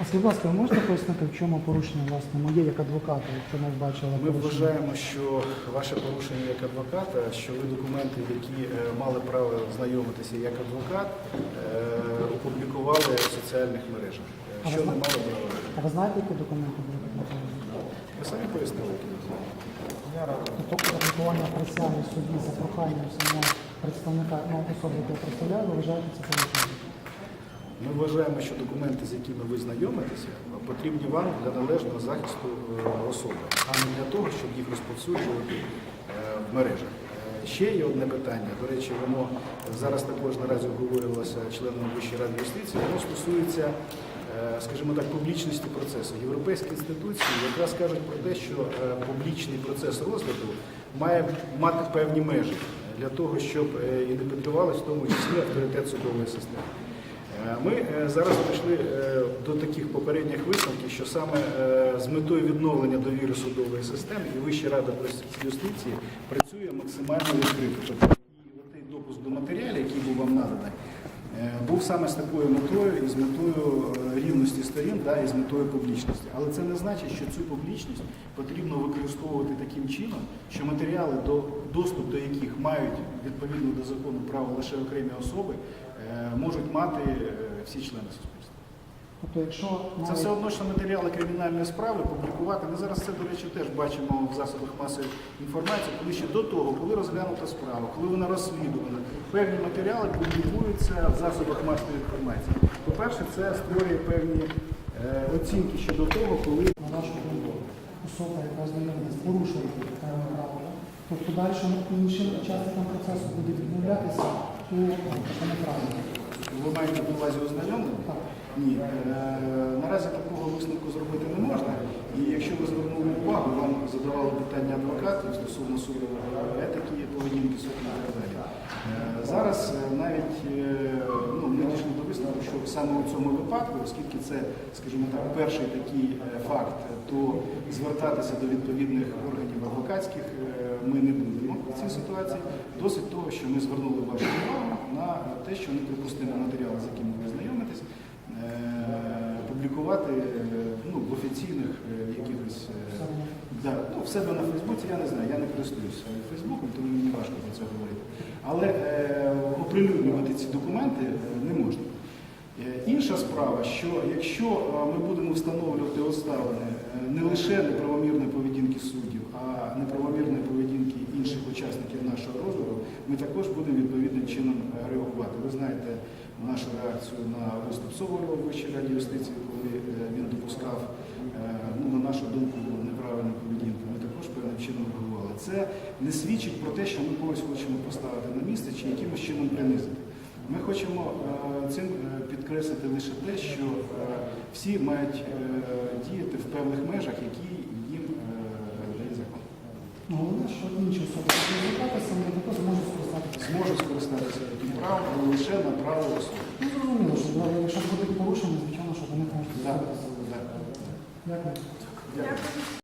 А скажіть, будь ласка, ви можете пояснити, в чому порушення власне моє як адвоката, якщо ми бачили Ми порушення? вважаємо, що ваше порушення як адвоката, що ви документи, які е, мали право знайомитися як адвокат, е, опублікували в соціальних мережах, е, А що не зна- мало права. А ви знаєте, які документи були підготовлені? Ви самі пояснили, які ви знаєте. Тобто опублікування присяги в суді за проханням самого представника, ну, особи, яку представляю, ви вважаєте це порушенням? Ми вважаємо, що документи, з якими ви знайомитеся, потрібні вам для належного захисту е, особи, а не для того, щоб їх розповсюджувати е, в мережах. Е, Ще є одне питання. До речі, воно зараз також наразі обговорювалося членами Вищої ради юстиції. Воно стосується, скажімо так, публічності процесу. Європейські інституції якраз кажуть про те, що публічний процес розгляду має мати певні межі для того, щоб і не підривалось в тому числі авторитет судової системи. Е, Ми е, зараз прийшли е, до таких попередніх висновків, що саме з метою відновлення довіри судової системи і Вища рада юстиції працює максимально відкрито. Тобто і цей допуск до матеріалів, який був вам наданий, е, був саме з такою метою і з метою е, рівності сторін, да, і з метою публічності. Але це не значить, що цю публічність потрібно використовувати таким чином, що матеріали, до, доступ до яких мають відповідно до закону право лише окремі особи, е, можуть мати е, всі члени суспільства. Тобто, якщо Це навіть- все одно, що матеріали кримінальної справи публікувати. Ми зараз це, до речі, теж бачимо в засобах масової інформації, коли ще до того, коли розглянута справа, коли вона розслідувана, певні матеріали публікуються в засобах масової інформації. По-перше, це створює певні е, оцінки щодо того, коли на вашу думку, особа, яка знайомиться, порушує певне право, то в подальшому іншим учасникам процесу буде відмовлятися у такому праві. ви маєте на увазі ознайомлення. Так. Ні, е, наразі такого висновку зробити не можна. І якщо ви звернули увагу, вам задавали питання адвокатів стосовно суду етики, поведінки суду і так далі. Е, Зараз е, навіть е, ну, ми дійшли до висновку, що саме у цьому випадку, оскільки це, скажімо так, перший такий е, факт, то звертатися до відповідних органів адвокатських е, ми не будемо в цій ситуації. Досить того, що ми звернули вашу увагу на те, що неприпустимо матеріали, з якими ви знайомитесь, е, публікувати е, ну, в офіційних е, якихось е, да, ну, в себе на Фейсбуці, я не знаю, я не користуюся Фейсбуком, тому мені важко про це говорити. Але оприлюднювати ці документи не можна. Інша справа, що якщо ми будемо встановлювати обставини не лише неправомірної поведінки суддів, а неправомірної поведінки інших учасників нашого розгляду, ми також будемо відповідним чином е, реагувати. Ви знаєте нашу реакцію на виступ Соболєва в Вищій раді юстиції, коли е, він допускав, е, ну, на нашу думку, неправильну поведінку. Ми також певним чином реагували. Це не свідчить про те, що ми когось хочемо поставити на місце чи якимось чином принизити. Ми хочемо цим підкреслити лише те, що всі мають діяти в певних межах, які їм е, дає закон. Ну, Головне, що інші особи, вони також зможуть скористатися. Зможуть скористатися таким правом, але лише на право особи. Ну, зрозуміло, що але якщо будуть порушення, звичайно, що вони можуть скористатися. Дякую. Дякую.